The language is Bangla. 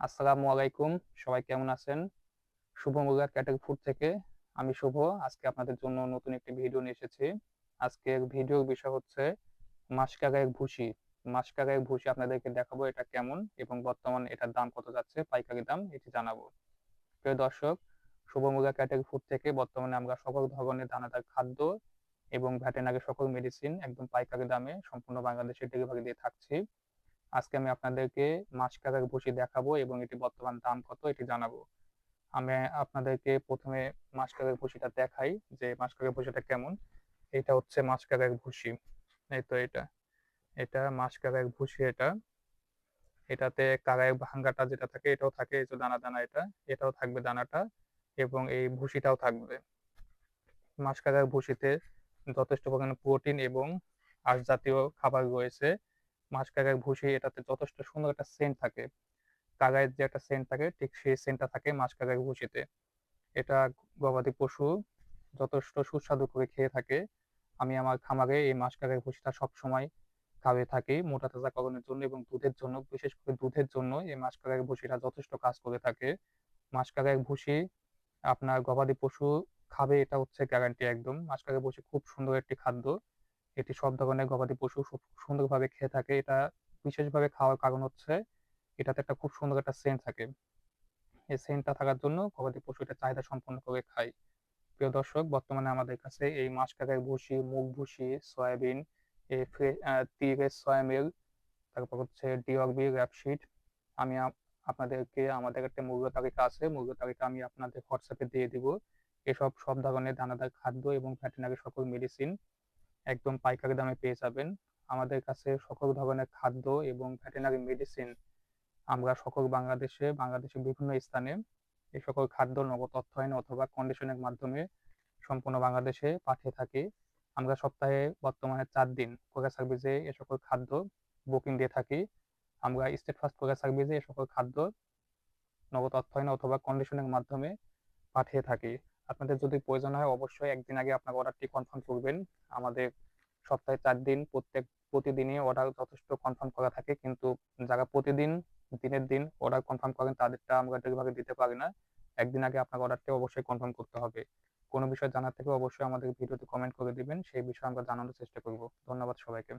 আসসালামু আলাইকুম। সবাই কেমন আছেন? শুভ মুগা ক্যাটাল ফুড থেকে। আমি শুভ। আজকে আপনাদের জন্য নতুন একটি ভিডিও নিয়ে এসেছি। আজকের ভিডিওর বিষয় হচ্ছে মাসকাগায়ের ভুসি। মাসকাগায়ের ভুসি আপনাদেরকে দেখাবো এটা কেমন এবং বর্তমানে এটার দাম কত যাচ্ছে, পাইকারি দাম, এটি জানাব। প্রিয় দর্শক, শুভ মুগা ক্যাটাল ফুড থেকে বর্তমানে আমরা সকল ধরনের দানাদার খাদ্য এবং ভ্যাটেনারি সকল মেডিসিন একদম পাইকারি দামে সম্পূর্ণ বাংলাদেশে ডেলিভারি দিয়ে থাকছি। আজকে আমি আপনাদেরকে মাসকারের ভুসি দেখাবো এবং এটি বর্তমান দাম কত এটি জানাব। আমি আপনাদেরকে প্রথমে মাসকারের ভুসিটা দেখাই যে মাসকারের ভুসিটা কেমন। এটা হচ্ছে মাসকারের ভুসি এই তো এটা। এটা মাসকারের ভুসি এটা। এটাতে কারায়ের ভাঙ্গাটা যেটা থাকে এটাও থাকে, এই যে দানা দানা এটা, এটাও থাকবে দানাটা এবং এই ভুসিটাও থাকবে। মাসকারের ভুসিতে যথেষ্ট পরিমাণে প্রোটিন এবং আঁশ জাতীয় খাবার রয়েছে। মাছ কাকায় ভুসি এটাতে যথেষ্ট সুন্দর একটা সেন্ট থাকে। কাগায়ের যে একটা সেন্ট থাকে, ঠিক সেই সেন্টটা থাকে মাছ কাকায় ভুসিতে এটা গবাদি পশু যথেষ্ট সুস্বাদু করে খেয়ে থাকে। আমি আমার খামারে এই মাছ কাকায় ভুসিটা সবসময় খাবে থাকি, মোটা তাজাকরণের জন্য এবং দুধের জন্য, বিশেষ করে দুধের জন্য এই মাছ কাকায় ভুসিটা যথেষ্ট কাজ করে থাকে। মাছ কাকায় ভুসি আপনার গবাদি পশু খাবে এটা হচ্ছে গ্যারান্টি একদম। মাছ কাকায় ভুসি খুব সুন্দর একটি খাদ্য। এটি সব ধরনের গবাদি পশু সুন্দরভাবে খেয়ে থাকে। এটা বিশেষভাবে খাওয়ার কারণ হচ্ছে এটাতে একটা খুব সুন্দর একটা সেন্ট থাকে। এই সেন্টটা থাকার জন্য গবাদি পশু এটা চাহিদা সম্পন্ন করে খায়। প্রিয় দর্শক, বর্তমানে আমাদের কাছে এই মাছ কাকার ভুসি মুগ ভুসি সয়াবিন তিরের সয়ামিল তারপর হচ্ছে ডিওরবি র্যাপশিট আমি আপনাদেরকে, আমাদের একটা মূল্য তালিকা আছে মূল্য তালিকা আমি আপনাদের হোয়াটসঅ্যাপে দিয়ে দিব। এসব সব ধরনের দানাদার খাদ্য এবং ভেটেনারি সকল মেডিসিন একদম পাইকারি দামে পেয়ে যাবেন। আমাদের কাছে সকল ধরনের খাদ্য এবং ভেটেনারি মেডিসিন আমরা সকল বাংলাদেশে, বাংলাদেশের বিভিন্ন স্থানে এই সকল খাদ্য, নগদ অর্থায়ন অথবা কন্ডিশনের মাধ্যমে সম্পূর্ণ বাংলাদেশে পাঠিয়ে থাকি। আমরা সপ্তাহে বর্তমানে চার দিন কোকা সার্ভিসে এ সকল খাদ্য বুকিং দিয়ে থাকি। আমরা স্টেট ফার্স্ট কোকা সার্ভিসে এ সকল খাদ্য, নগদ অর্থায়ন অথবা কন্ডিশনের মাধ্যমে পাঠিয়ে থাকি। আপনাদের যদি প্রয়োজন হয়, অবশ্যই একদিন আগে আপনার অর্ডারটি কনফার্ম করবেন। আমাদের সপ্তাহে চার দিন, প্রত্যেক, প্রতিদিনই অর্ডার যথেষ্ট কনফার্ম করা থাকে। কিন্তু যারা প্রতিদিন, দিনের দিন অর্ডার কনফার্ম করেন, তাদেরটা আমরা ডেলিভারি দিতে পারি না। একদিন আগে আপনার অর্ডারটি অবশ্যই কনফার্ম করতে হবে। কোনো বিষয় জানার থেকে অবশ্যই আমাদের ভিডিওতে কমেন্ট করে দিবেন। সেই বিষয়ে আমরা জানানোর চেষ্টা করব। ধন্যবাদ সবাইকে।